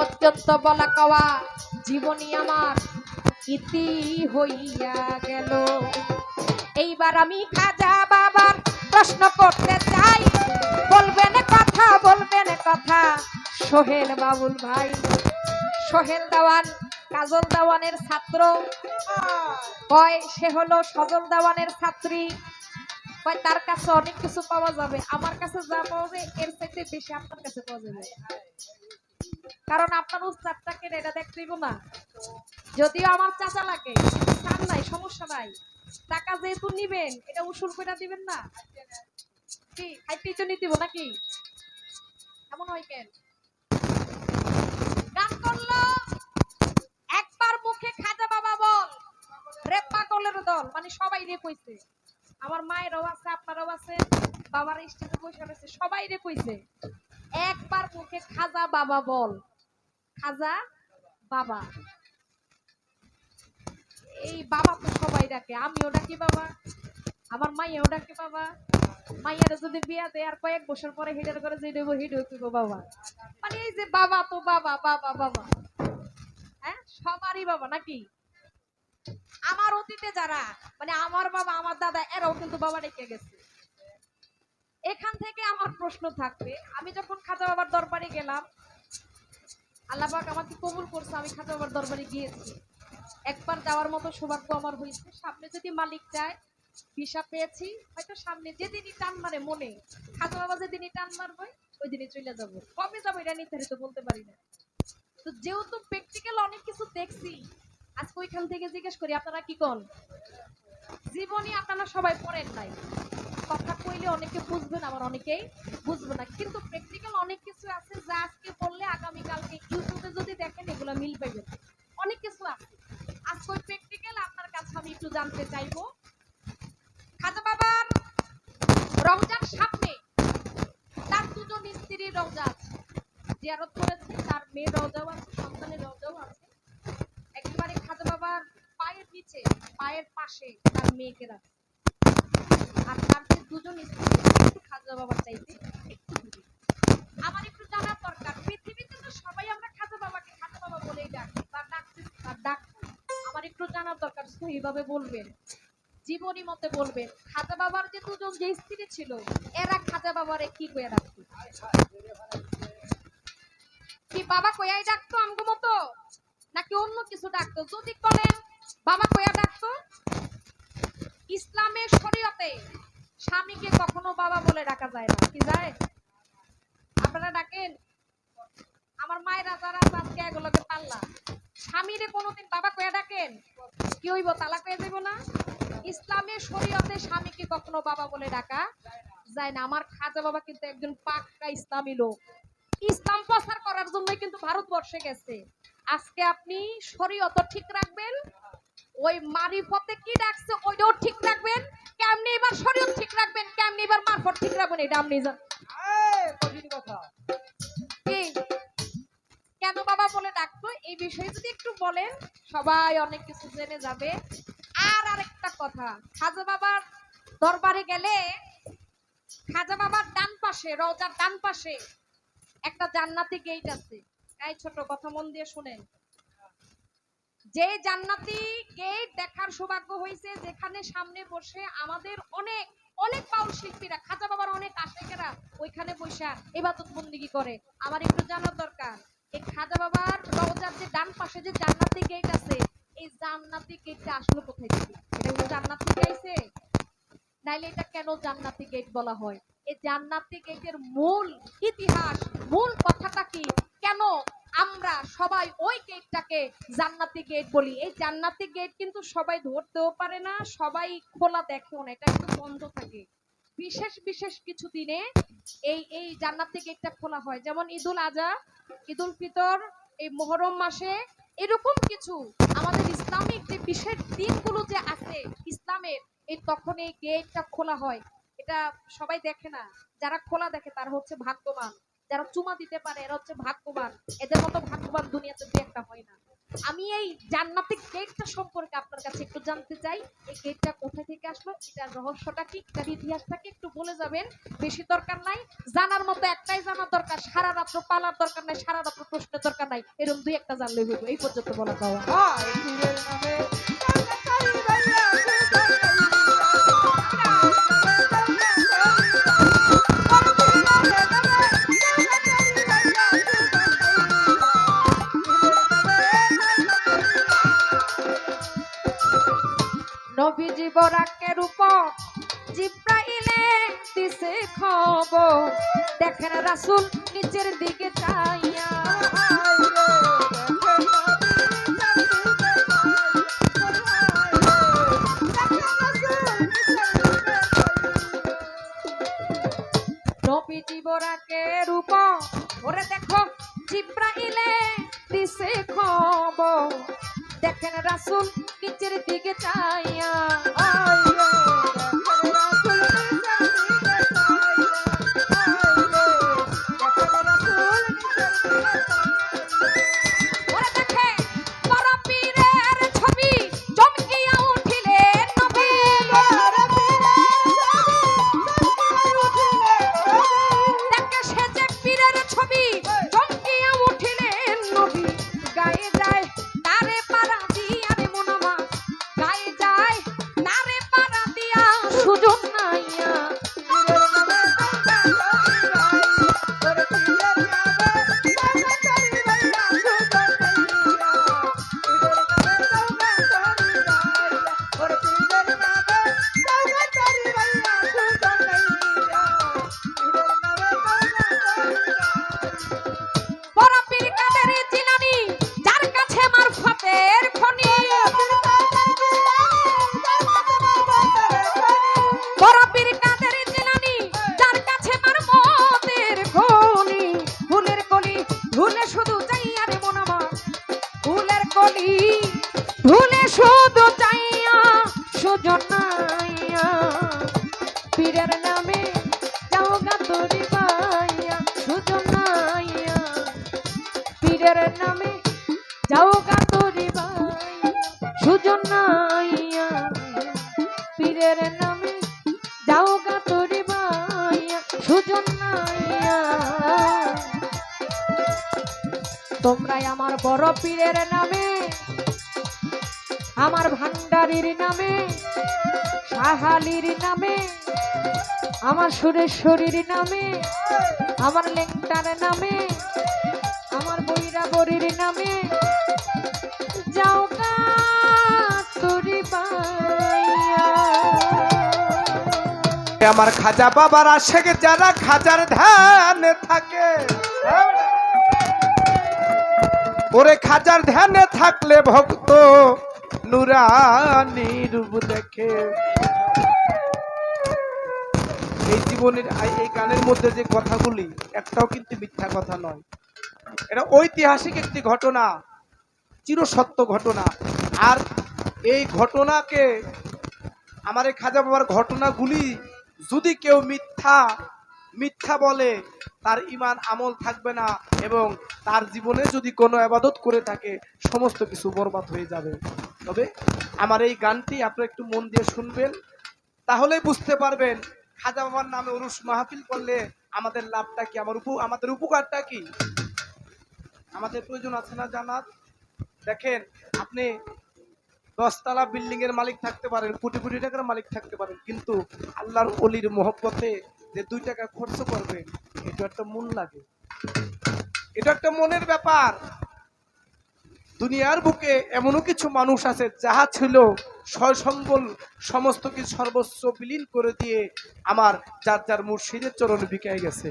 পর্যন্ত বলা কওয়া জীবনী আমার। ইতি হইয়া গেল। এইবার আমি খাজা বাবার প্রশ্ন করতে চাই। বলবেন কথা বলবেন কথা। সোহেল বাবুল ভাই, সোহেল দেওয়ান, কাজল দেওয়ানের ছাত্র। কয়, সে হলো সজল দেওয়ানের ছাত্রী। কয়, তার কাছে অনেক কিছু পাওয়া যাবে। আমার কাছে যা পাওয়া যায়, এর চাইতে বেশি আপনার কাছে পাওয়া যাবে। কারণ আপনার উস্তাদটাকে এটা দেখতেইব না। যদিও আমার চাচা লাগে চান নাই, সমস্যা নাই। টাকা যেহেতু নিবেন, এটা উসুল করে দিবেন না? কি খাইতেই তো নিতে নাকি? এমন হয় কেন? গান করল। একবার মুখে খাজা বাবা বল রে পাগলের দল মানে সবাই রে কইছে। আমার মায়েরও আছে, আপনারও আছে, বাবার স্টেজে বসে রয়েছে, সবাই রে কইছে। একবার মুখে খাজা বাবা বল। খাজা বাবা। এই বাবা তো সবাই ডাকে, আমিও ডাকি বাবা, আমার মাইয়াও ডাকে বাবা। মাইয়ারে যদি বিয়া দেয় আর কয়েক বছর পরে হিডের করে যে দেবো হিডেও কইবো বাবা। মানে এই যে বাবা তো বাবা বাবা বাবা। হ্যাঁ সবারই বাবা নাকি? আমার অতীতে যারা মানে আমার বাবা, আমার দাদা, এরাও কিন্তু বাবা ডেকে গেছে। এখান থেকে আমার প্রশ্ন থাকবে, আমি যখন খাজা বাবার দরবারে গেলাম আল্লাহ পাক আমাকে কবুল করছে, আমি খাজা বাবার দরবারে গিয়েছি। একবার যাওয়ার মতো সৌভাগ্য আমার হয়েছে। সামনে যদি মালিক চায় ভিসা পেয়েছি, হয়তো সামনে যেদিনই টান মারে মনে খাজা বাবা যেদিনই টান মারবে ওই দিনই চলে যাব। কবে যাব এটা নির্ধারিত বলতে পারি না। তো যেহেতু প্র্যাকটিক্যাল অনেক কিছু দেখছি, আজকে ওইখান থেকে জিজ্ঞেস করি, আপনারা কি কন? জীবনী আপনারা সবাই পড়েন নাই। কথা কইলে অনেকে বুঝবেন, আবার অনেকেই বুঝবে না। কিন্তু প্র্যাকটিক্যাল অনেক কিছু আছে যা আজকে পড়লে আগামী কালকে ইউটিউবে যদি দেখেন, এগুলো মিল পাইবেন অনেক কিছু আছে। আজকে ওই প্র্যাকটিক্যাল আপনার কাছে আমি একটু জানতে চাইব। খাজা বাবার রমজান সামনে তার দুজন স্ত্রীর রওজা আছে। জিয়ারত করেছে, তার মেয়ের রওজাও আছে, সন্তানের রওজাও আছে। একেবারে খাজা বাবার পায়ের নিচে, পায়ের পাশে তার মেয়েকে রাখে আর তার দুজন একটু খাজা বাবার চাইতে একটু দূরে। আমার একটু জানার দরকার, পৃথিবীতে তো সবাই আমরা খাজা বাবাকে খাজা বাবা বলেই ডাকি, বা ডাকতে, বা ডাক আমার একটু জানার দরকার সেইভাবে বলবেন, জীবনী মতে বলবেন, খাজা বাবার যে দুজন যে স্ত্রী ছিল, এরা খাজা বাবারে কি করে রাখতো কি বাবা কয়াই ডাকতো আমগো মতো? নাকি অন্য কিছু ডাকতো? যদি বলেন, বাবা কয়া ডাকতো, ইসলামের শরীয়তে স্বামীকে কখনো বাবা বলে ডাকা যায় না। কি যায়? আপনারা ডাকেন? আমার মায়েরা যারা আজকে এগুলোকে পাল্লা। স্বামীরে কোনোদিন বাবা কয়া ডাকেন? কি হইব তালাক হয়ে যাইব না? ইসলামের শরীয়তে স্বামীকে কখনো বাবা বলে ডাকা যায় না। আমার খাজা বাবা কিন্তু একজন পাক্কা ইসলামী লোক। ইসলাম প্রচার করার জন্যই কিন্তু ভারতবর্ষে গেছে। আজকে আপনি শরীয়ত ঠিক রাখবেন ওই মারিফতে কি ডাকছে ওইটাও ঠিক রাখবেন? কেমনি এবার শরীয়ত ঠিক রাখবেন? কেমনি এবার মারফত ঠিক রাখবেন? এটা আপনি জান কেন বাবা বলে ডাকতো? এই বিষয়ে যদি একটু বলেন সবাই অনেক কিছু জেনে যাবে। আর আরেকটা কথা খাজা বাবার দরবারে গেলে খাজা বাবার ডান পাশে রওজার ডান পাশে একটা জান্নাতি গেট আছে। তাই ছোট কথা মন দিয়ে শুনেন। যে জান্নাতি গেট দেখার সৌভাগ্য হয়েছে, যেখানে সামনে বসে আমাদের অনেক অনেক পাউল শিল্পীরা, খাজা বাবার অনেক আশেকেরা ওইখানে বসে এবাদত বন্দিগি করে। আমার একটু জানার দরকার, এই খাজা বাবার রওজার যে ডান পাশে যে জান্নাতি গেট আছে, এই জান্নাতি গেটটা আসলো কোথায় থেকে এটা কি জান্নাত থেকে নাইলে এটা কেন জান্নাতি গেট বলা হয়? এই জান্নাতি গেটের মূল ইতিহাস, মূল কথাটা কি? কেন আমরা সবাই ওই গেটটাকে জান্নাতি গেট বলি। এই জান্নাতি গেট কিন্তু সবাই ধরতেও পারে না, সবাই খোলা দেখেও না, এটা একটু বন্ধ থাকে। বিশেষ বিশেষ কিছু দিনে এই এই জান্নাতি গেটটা খোলা হয়। যেমন ঈদুল আজহা, ঈদুল ফিতর, এই মোহরম মাসে এরকম কিছু আমাদের ইসলামিক যে বিশেষ দিনগুলো যে আছে ইসলামের, এই তখন এই গেটটা খোলা হয়। এটা সবাই দেখে না। যারা খোলা দেখে তারা হচ্ছে ভাগ্যবান। যারা চুমা দিতে পারে, এরা হচ্ছে ভাগ্যবান। এদের মতো ভাগ্যবান দুনিয়াতে দু একটা হয় না। আমি এই জান্নাতিক গেটটা সম্পর্কে আপনার কাছে একটু জানতে চাই। এই গেটটা কোথা থেকে আসলো? এটার রহস্যটা কি? এটার ইতিহাসটাকে একটু বলে যাবেন। বেশি দরকার নাই। জানার মতো একটাই জানার দরকার। সারা রাত্র পালার দরকার নাই, সারা রাত্র প্রশ্নের দরকার নাই। এরকম দুই একটা জানলে হইব। এই পর্যন্ত বলা পাওয়া হায় পীরের নামে কান্নাকারি ভাইয়া নবীজি বরাকের উপর জিব্রাইলে দিছে খবর। দেখেন রাসুল, নিচের দিকে আমার বড় পীরের নামে, আমার ভান্ডারির নামে, সাহালির নামে, আমার সুরেশ্বরীর নামে, আমার লেংটার নামে, আমার বৈরাবরীর নামে, যাও আমার খাজা বাবার আশেক, যারা খাজার ধ্যানে থাকে। ওরে খাজার ধ্যানে থাকলে ভক্ত নুরানি রূপ দেখে। এই জীবনের এই- গানের মধ্যে যে কথাগুলি, একটাও কিন্তু মিথ্যা কথা নয়। এটা ঐতিহাসিক একটি ঘটনা, চিরসত্য ঘটনা। আর এই ঘটনাকে, আমার এই খাজা বাবার ঘটনাগুলি যদি কেউ মিথ্যা মিথ্যা বলে, তার ইমান আমল থাকবে না এবং তার জীবনে যদি কোনো আবাদত করে থাকে, সমস্ত কিছু বরবাদ হয়ে যাবে। তবে আমার এই গানটি আপনারা একটু মন দিয়ে শুনবেন তাহলে বুঝতে পারবেন, খাজা বাবার নামে উরুস মাহফিল করলে আমাদের লাভটা কি, আমার উপ আমাদের উপকারটা কি? আমাদের প্রয়োজন আছে না জানার দেখেন, আপনি দশতলা বিল্ডিং এর মালিক থাকতে পারেন, কোটি কোটি টাকার মালিক থাকতে পারেন, কিন্তু আল্লাহর অলির মহব্বতে যে দুই টাকা খরচ করবেন এটা একটা মন লাগে। এটা একটা মনের ব্যাপার। দুনিয়ার বুকে এমনও কিছু মানুষ আছে, যাহা ছিল সয়সম্বল সমস্ত কিছু সর্বস্ব বিলীন করে দিয়ে আমার যার যার মুর্শিদের চরণ বিকায় গেছে।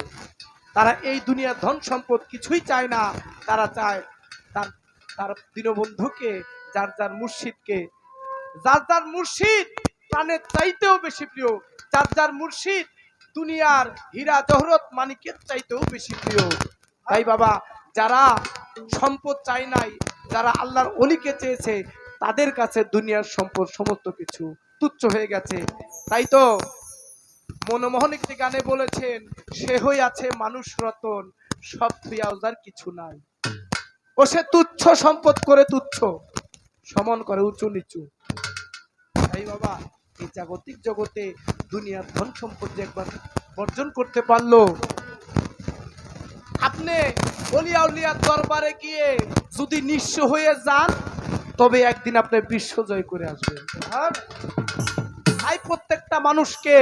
তারা এই দুনিয়ার ধন সম্পদ কিছুই চায় না, তারা চায় তার তার দীনবন্ধুকে যার যার মুর্শিদকে, যার যার মুর্শিদ প্রাণের চাইতেও বেশি প্রিয়, যার যার মুর্শিদ দুনিয়ার হীরা জহরত মানিকের চাইতেও বেশি প্রিয়। তাই বাবা, যারা সম্পদ চাই নাই, যারা আল্লাহর অলিকে চেয়েছে, তাদের কাছে দুনিয়ার সম্পদ সমস্ত কিছু তুচ্ছ হয়ে গেছে। তাই তো মনমোহন একটি গানে বলেছেন, সে হয়ে আছে মানুষ রতন, সব প্রিয়াজার কিছু নাই। ও সে তুচ্ছ সম্পদ করে তুচ্ছ। সমান করে উঁচু নিচু। তাই বাবা, এই জাগতিক জগতে দুনিয়ার ধন সম্পদ একবার বর্জন করতে পারল। আপনি অলিয়া উলিয়ার দরবারে গিয়ে যদি নিঃস্ব হয়ে যান, তবে একদিন আপনি বিশ্ব জয় করে আসবেন? তাই প্রত্যেকটা মানুষকে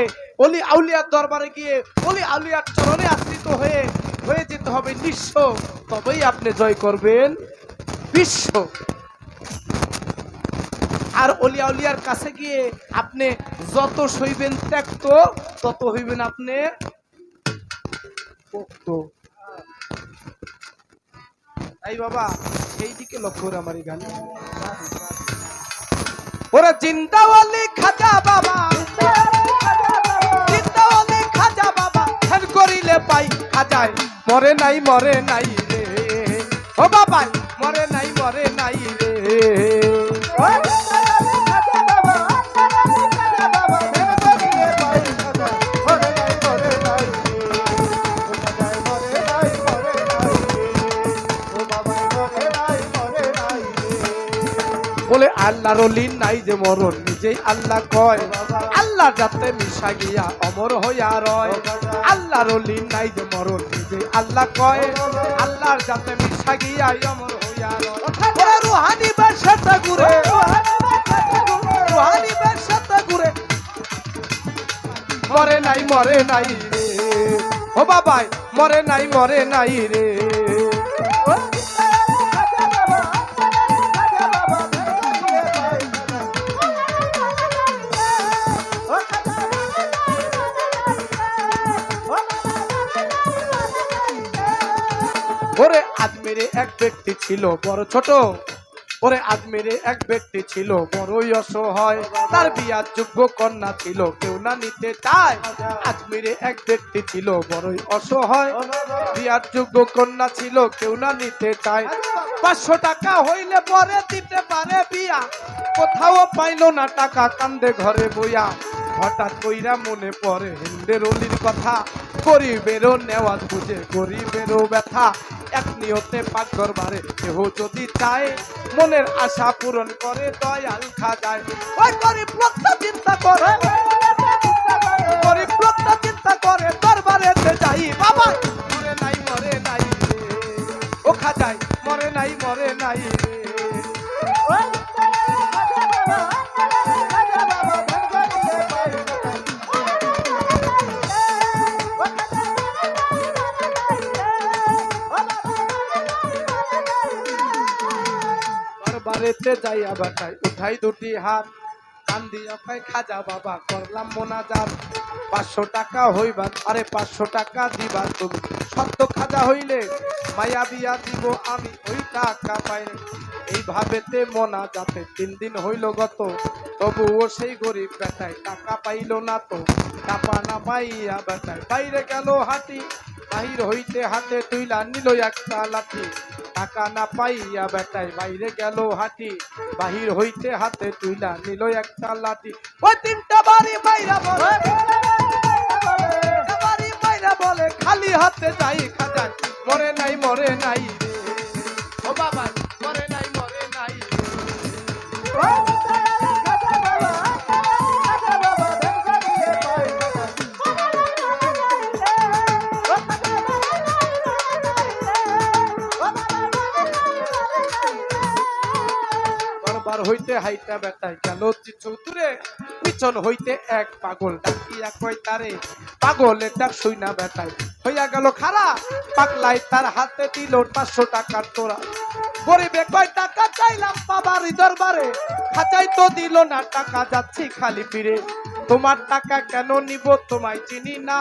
অলি আউলিয়ার দরবারে গিয়ে অলি আউলিয়ার চরণে আশ্রিত হয়ে হয়ে যেতে হবে নিঃস্ব। তবেই আপনি জয় করবেন বিশ্ব। আর অলিয়া আউলিয়ার কাছে গিয়ে আপনি যত সইবেন ত্যাক্ত, তত হইবেন আপনি তাই বাবা এই দিকে লক্ষ্য করে আমার এই গান। ওরা জিন্দাওয়ালি খাজা বাবা, জিন্দাওয়ালি খাজা বাবা, ধ্যান করিলে পাই খাজায়। মরে নাই মরে নাই রে। ও বাবা আল্লাহর অলি নাই যে মরণ নিজেই আল্লাহ কয়। আল্লাহ যাতে মিশা গিয়া অমর হইয়া রয়। আল্লাহর অলি নাই যে মরণ নিজেই আল্লাহ কয়। আল্লাহর যাতে মিশা গিয়া অমর হইয়া রয়। রুহানি বেশাতে ঘুরে। রুহানি বেশাতে ঘুরে। মরে নাই মরে নাই রে। ও বাবাই, মরে নাই মরে নাই রে। এক ব্যক্তি ছিল বড় ছোট। ওরে আজমেরে এক ব্যক্তি ছিল, বড়ই অসহায়। তার বিয়ার যোগ্য কন্যা ছিল, কেউ না নিতে চায়। আজমেরে এক ব্যক্তি ছিল, বড়ই অসহায়। বিয়ার যোগ্য কন্যা ছিল, কেউ না নিতে চায়। পাঁচশো টাকা হইলে পরে দিতে পারে বিয়া। কোথাও পাইলো না টাকা, কান্দে ঘরে বইয়া। হঠাৎ কইরা মনে পড়ে হিন্দের অলির কথা। গরিবেরও নেওয়াজ বুঝে গরিবেরও ব্যথা। এক নিয়তে বাড়ে কেহ যদি চায়, মনের আশা পূরণ করে, দয়াল গরিব লোকটা চিন্তা করে। করে মরে নাই মরে নাই ও খাজায়, মরে নাই মরে নাই রে। দরবারেতে যাইয়া বাটাই উঠাই দুটি হাত কান্দি অকাই খাজা বাবা, করলাম মোনাজাত। পাঁচশো টাকা হইবা আরে পাঁচশো টাকা দিবা তুমি। সত্য খাজা হইলে, মায়া বিয়া দিব আমি ওই টাকা পাই এইভাবেতে মোনা যাতে তিন দিন হইল গত, তবুও সেই গরিব বেটায় টাকা পাইল না তো। টাকা না পাইয়া বেটায় বাইরে গেল হাতি বাহির হইতে হাতে তুইলা নিল একটা লাঠি। টাকা না পাইয়া বেটাই, বাইরে গেল হাতি বাহির হইতে হাতে তুইলা নিল একটা লাঠি ওই তিনটা বাড়ি মাইরা বলে, বাড়ি মাইরা বলে, খালি হাতে যাই খাজান মরে নাই মরে নাই হাইটা বেটাই গেল চৌতুরে পিছন হইতে এক পাগল ডাকিয়া কয় তারে পাগলের ডাক শুই না বেটাই হইয়া গেল খারা পাগলাই তার হাতে দিল পাঁচশো টাকার তোরা গরিবে কয় টাকা চাইলাম বাবার দরবারে খাঁচাই তো দিল না টাকা যাচ্ছি খালি ফিরে। তোমার টাকা কেন নিব তোমায় চিনি না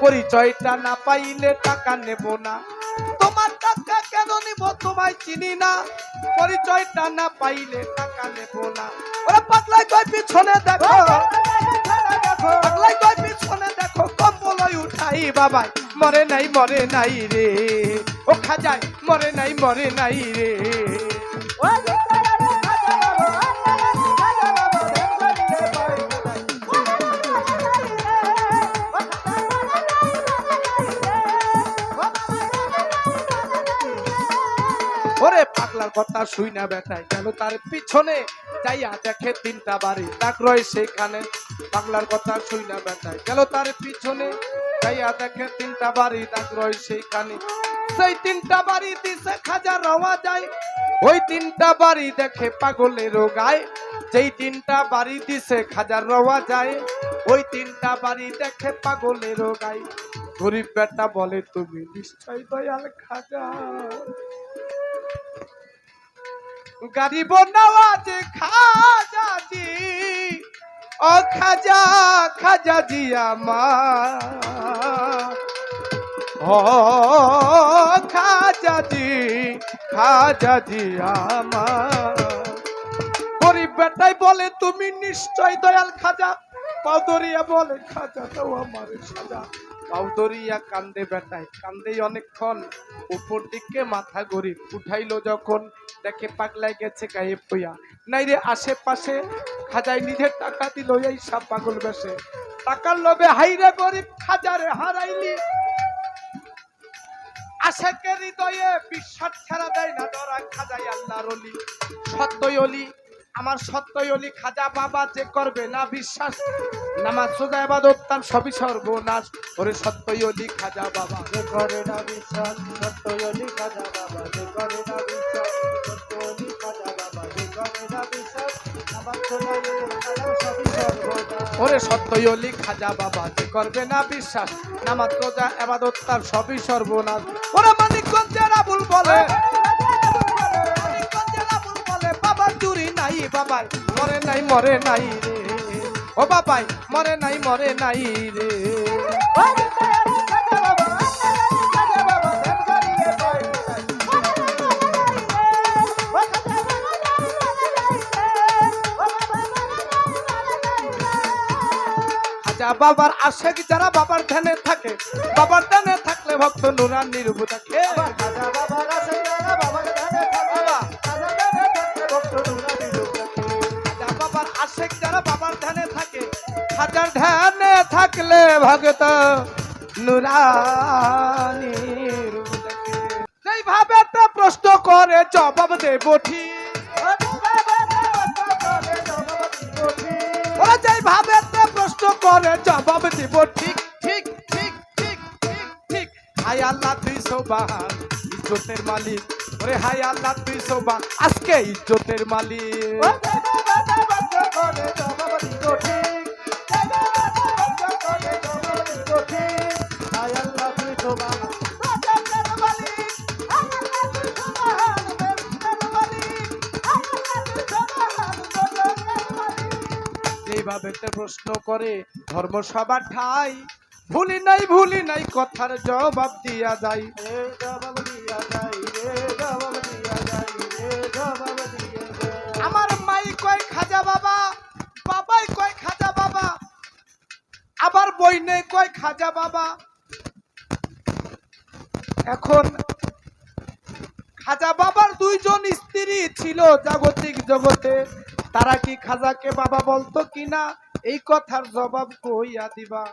পরিচয়টা না পাইলে টাকা নেব না। তোমার টাকা কেন নিব তোমায় চিনি না পরিচয়টা না পাইলে টাকা নেব না। ওরা পাগলাই কয় পিছনে দেখো পাগলাই কয় উঠাই বাবাই মরে নাই মরে নাই রে ও খাজাই মরে নাই মরে নাই রে ওরে পাগলার কথা শুই না বেটায় গেল তার পিছনে যাইয়া দেখে তিনটা বাড়ি। ডাক রয় সেখানে পাগলার কথা শুই বেটায়। গেল তার পিছনে। যাইয়া দেখে তিনটা বাড়ি, ডাক রয় সেইখানে। সেই তিনটা বাড়ি দিছে খাজা রওয়া যায়। ওই তিনটা বাড়ি দেখে পাগলের গায়। যেই তিনটা বাড়ি দিছে খাজার রওয়া যায়। ওই তিনটা বাড়ি দেখে পাগলের গায়। গরিব বেটা বলে, তুমি নিশ্চয় দয়াল খাজা। গরিব খাজা জি। ও খাজা খাজা জি আমার। ও খাজা জি খাজা জি আমার। গরিব বেটাই বলে, তুমি নিশ্চয় দয়াল খাজা। পাউদরিয়া বলে, খাজা তো আমার সাজা। পাউদরিয়া কান্দে বেটায় কান্দে অনেকক্ষণ। উপর দিকে মাথা গরিব উঠাইলো যখন, দেখে পাগলাই গেছে গায়ে পইয়া নাই রে আশেপাশে খাজাই নিজের টাকা দিল এই সব পাগল বেশে। টাকার লোভে হাইরে গরিব খাজারে হারাইলি। আশেকের হৃদয়ে বিশ্বাস ছাড়া দেয় না ডরা খাজাই আল্লাহর অলি। সত্যই অলি, আমার সত্যই অলি, খাজা বাবা যে করবে না বিশ্বাস নামাজ সোজা এবাদত তার সবই সর্বনাশ। ওরে সত্যই বাবা, যে সত্যই বাবা, যে করে না বিশ্বাস সত্যই অলি খাজা বাবা, যে করে না বিশ্বাস সর্বনাশ। ওরে সত্যই অলি খাজা বাবা, যে করবে না বিশ্বাস, নামাজ রোজা এবাদত তার সবই সর্বনাশ। ওরে মানিকগঞ্জের আবুল বলে মানিকগঞ্জের আবুল বলে বাবা চুরি নাই বাবাই মরে নাই মরে নাই রে। ও বাবাই, মরে নাই মরে নাই রে। খাজা বাবার আশেক যারা বাবার ধ্যানে থাকে, বাবার ধ্যানে থাকলে ভক্ত নুরান নির্ভু থাকে যারা বাবার খাজার ধ্যানে থাকলে ভক্ত নুরানি তো প্রশ্ন করে, জবাব দেব ঠিক। ওরা তে প্রশ্ন করে, জবাব দিব ঠিক। ঠিক ঠিক ঠিক ঠিক ঠিক। হাই আল্লাহ, তুই সোবান ইজ্জতের মালিক। ওরে হাই আল্লাহ, তুই সোবান আজকে ইজ্জতের মালিক। যেইভাবে প্রশ্ন করে ধর্ম সবার ঠাই। ভুলি নাই ভুলি নাই কথার জবাব দিয়া যায় আমার মাই কয় খাজা বাবা বাবাই কয় খাজা বাবা আবার বই বইনে কয় খাজা বাবা। এখন খাজা বাবার দুইজন স্ত্রী ছিল জাগতিক জগতে। তারা কি খাজাকে বাবা বলতো কিনা? এই কথার জবাব কইয়া দিবা।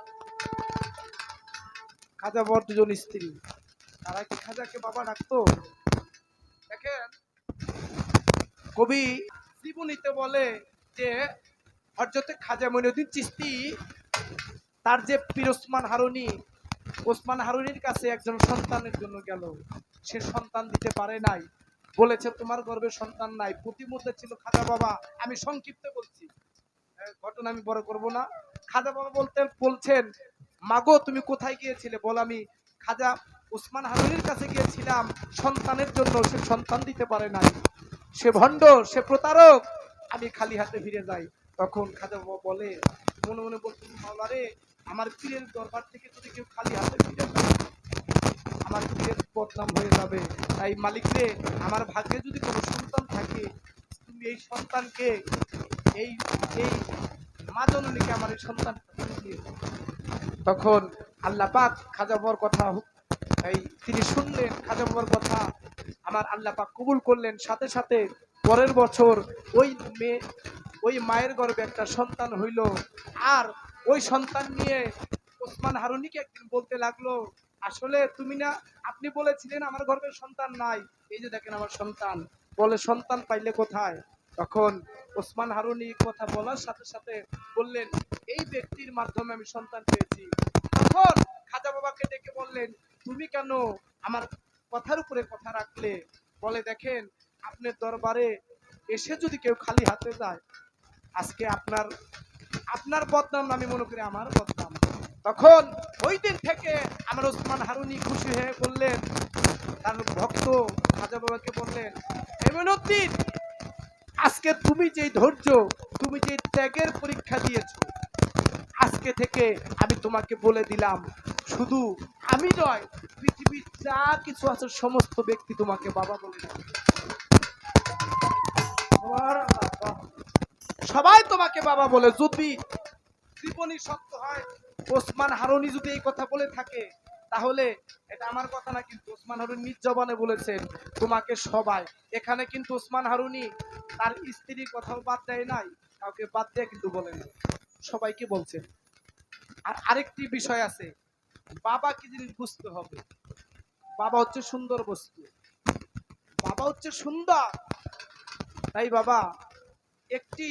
খাজা বাবার দুজন স্ত্রী। তারা কি খাজাকে বাবা ডাকতো? দেখেন, কবি জীবনীতে বলে যে হরজতে খাজা মইনুদ্দিন চিস্তি তার যে পীর ওসমান হারুনি, ওসমান হারুনির কাছে একজন সন্তানের জন্য গেল। সে সন্তান দিতে পারে নাই। বলেছে, তোমার গর্ভে সন্তান নাই। প্রতিমধ্যে ছিল খাজা বাবা। আমি সংক্ষিপ্ত বলছি। ঘটনা আমি বড় করব না। খাজা বাবা বলতেন, বলছেন, মাগো, তুমি কোথায় গিয়েছিলে? বল আমি খাজা ওসমান হারুনির কাছে গিয়েছিলাম। সন্তানের জন্য সে সন্তান দিতে পারে নাই। সে ভণ্ড, সে প্রতারক। আমি খালি হাতে ফিরে যাই। তখন খাজা বাবা বলে, মনে মনে বলতে মাওলা রে, আমার পীরের দরবার থেকে যদি কেউ খালি হাতে ফিরে যায়, আমার পীরের বদনাম হয়ে যাবে। তাই মালিক রে, আমার ভাগ্যে যদি কোনো সন্তান থাকে, তুমি এই সন্তানকে এই এই মা জননীকে আমার এই সন্তান তখন আল্লাহ পাক খাজা বাবার কথা, এই তিনি শুনলেন, খাজা বাবার কথা আমার আল্লাহ পাক কবুল করলেন। সাথে সাথে পরের বছর ওই মেয়ে, ওই মায়ের গর্ভে একটা সন্তান হইল। আর ওই সন্তান নিয়ে ওসমান হারুনিকে একদিন বলতে লাগল, আসলে তুমি না, আপনি বলেছিলেন আমার গর্ভে সন্তান নাই। এই যে দেখেন আমার সন্তান। বলে, সন্তান পাইলে কোথায়? তখন ওসমান হারুনি কথা বলার সাথে সাথে বললেন, এই ব্যক্তির মাধ্যমে আমি সন্তান পেয়েছি। তখন খাজা বাবাকে ডেকে বললেন, তুমি কেন আমার কথার উপরে কথা রাখলে? বলে, দেখেন, আপনার দরবারে এসে যদি কেউ খালি হাতে যায়, আজকে আপনার আপনার বদনাম আমি মনে করি আমার বদনাম। তখন ওই দিন থেকে আমার ওসমান হারুনি খুশি হয়ে বললেন, তার ভক্ত খাজা বাবাকে বললেন এমনুদ্দিন আজকে তুমি যে ধৈর্য, তুমি যে ত্যাগের পরীক্ষা দিয়েছ, আজকে থেকে আমি তোমাকে বলে দিলাম, শুধু আমি নয়, পৃথিবীর যা কিছু আছে সমস্ত ব্যক্তি তোমাকে বাবা বলে সবাই তোমাকে বাবা বলে, যদি জীবনী সত্য হয়, ওসমান হারুনি যদি এই কথা বলে থাকে তাহলে এটা আমার কথা না, কিন্তু ওসমান হারুন নিজ জবানে বলেছেন, তোমাকে সবাই এখানে কিন্তু ওসমান হারুনি তার স্ত্রীর কথাও বাদ দেয় নাই, কাউকে বাদ দিয়ে কিন্তু বলেন সবাইকে বলছেন আর আরেকটি বিষয় আছে, বাবা কি জিনিস বুঝতে হবে? বাবা হচ্ছে সুন্দর বস্তু। বাবা হচ্ছে সুন্দর। তাই বাবা, একটি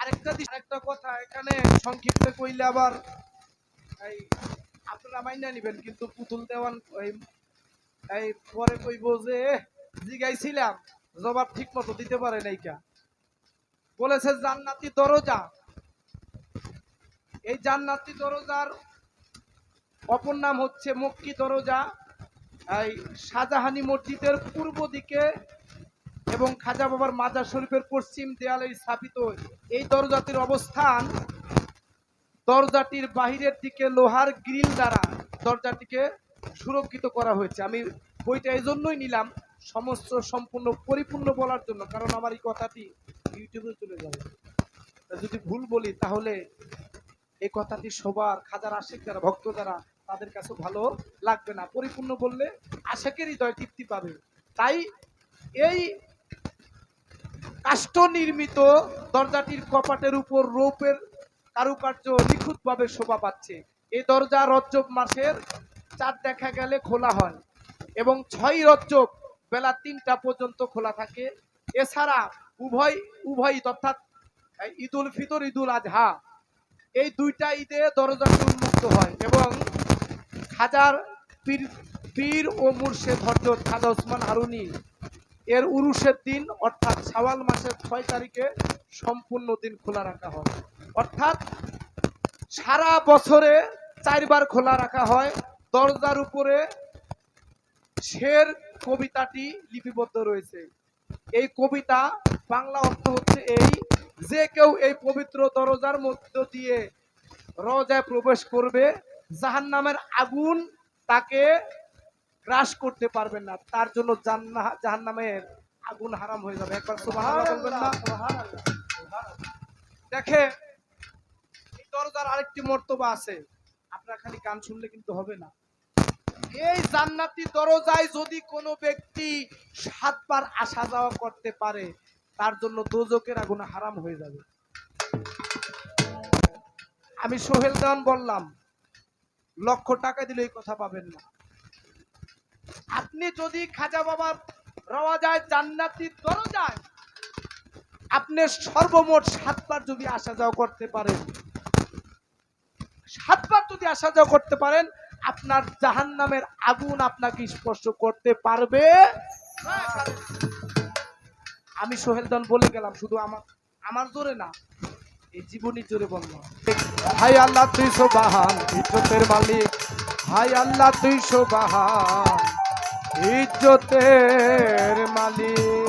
আরেকটা আরেকটা কথা এখানে সংক্ষিপ্ত কইলে আবার মাইনা নিবেন, কিন্তু পুতুল দেওয়ান এই পরে কইব যে জিগাইছিলাম, জবাব ঠিক মতো দিতে পারে নাই কা। বলেছে, জান্নাতি দরজা। এই জান্নাতি দরজার অপর নাম হচ্ছে মক্কি দরজা। এই শাহজাহানি মসজিদের পূর্ব দিকে এবং খাজা বাবার মাজার শরীফের পশ্চিম দেয়ালে স্থাপিত এই দরজাটির অবস্থান দরজাটির বাহিরের দিকে লোহার গ্রিল দ্বারা দরজাটিকে সুরক্ষিত করা হয়েছে। আমি বইটা এই জন্যই নিলাম, সমস্ত সম্পূর্ণ পরিপূর্ণ বলার জন্য, কারণ আমার এই কথাটি ইউটিউবে চলে যাবে। যদি ভুল বলি, তাহলে এই কথাটি সবার, খাজার আশেক যারা, ভক্ত যারা, তাদের কাছে ভালো লাগবে না। পরিপূর্ণ বললে আশেকের হৃদয় তৃপ্তি পাবে। তাই এই কাষ্ঠ নির্মিত দরজাটির কপাটের উপর রৌপের কারুকার্য নিখুঁতভাবে শোভা পাচ্ছে। এই দরজা রজ্জব মাসের, চার দেখা গেলে খোলা হয় এবং ছয় রজ্জব বেলা তিনটা পর্যন্ত খোলা থাকে। এছাড়া উভয় উভয় অর্থাৎ ঈদুল ফিতর, ঈদুল আজহা, এই দুইটা ঈদে দরজাটি উন্মুক্ত হয় এবং খাজার পীর পীর ও মুর্শেদ হজরত খাজা ওসমান হারুনি এর উরুষের দিন, অর্থাৎ শাওয়াল মাসের ছয় তারিখে সম্পূর্ণ দিন খোলা রাখা হয়। অর্থাৎ সারা বছরে চারবার খোলা রাখা হয়। দরজার উপরে শের কবিতাটি লিপিবদ্ধ রয়েছে। এই কবিতা, বাংলা অর্থ হচ্ছে এই, যে কেউ এই পবিত্র দরজার মধ্য দিয়ে রজায় প্রবেশ করবে জাহান নামের আগুন তাকে গ্রাস করতে পারবেন না। তার জন্য জাহান নামের আগুন হারাম হয়ে যাবে। একবার বলবেন না? দেখে এই দরজার আরেকটি মর্তবা আছে। আপনার খালি গান শুনলে কিন্তু হবে না। এই জান্নাতি দরজায় যদি কোনো ব্যক্তি সাতবার আসা যাওয়া করতে পারে তার জন্য দোজকের আগুন হারাম হয়ে যাবে। আমি সোহেল দেওয়ান বললাম লক্ষ টাকা দিলে এই কথা পাবেন না। আপনি যদি খাজা বাবার রওয়া যায় জান্নাতি দরজায় আপনি সর্বমোট সাতবার যদি আসা যাওয়া করতে পারেন, সাতবার যদি আসা যাওয়া করতে পারেন, আপনার জাহান নামের আগুন আপনাকে স্পর্শ করতে পারবে। আমি সোহেল দান বলে গেলাম, শুধু আমার আমার জোরে না, এই জীবনী জোরে বললাম হাই আল্লাহ, তুই সোবাহান, ইজ্জতের মালিক। হাই আল্লাহ, তুই সোবাহান। ইজ্জতের মালিক।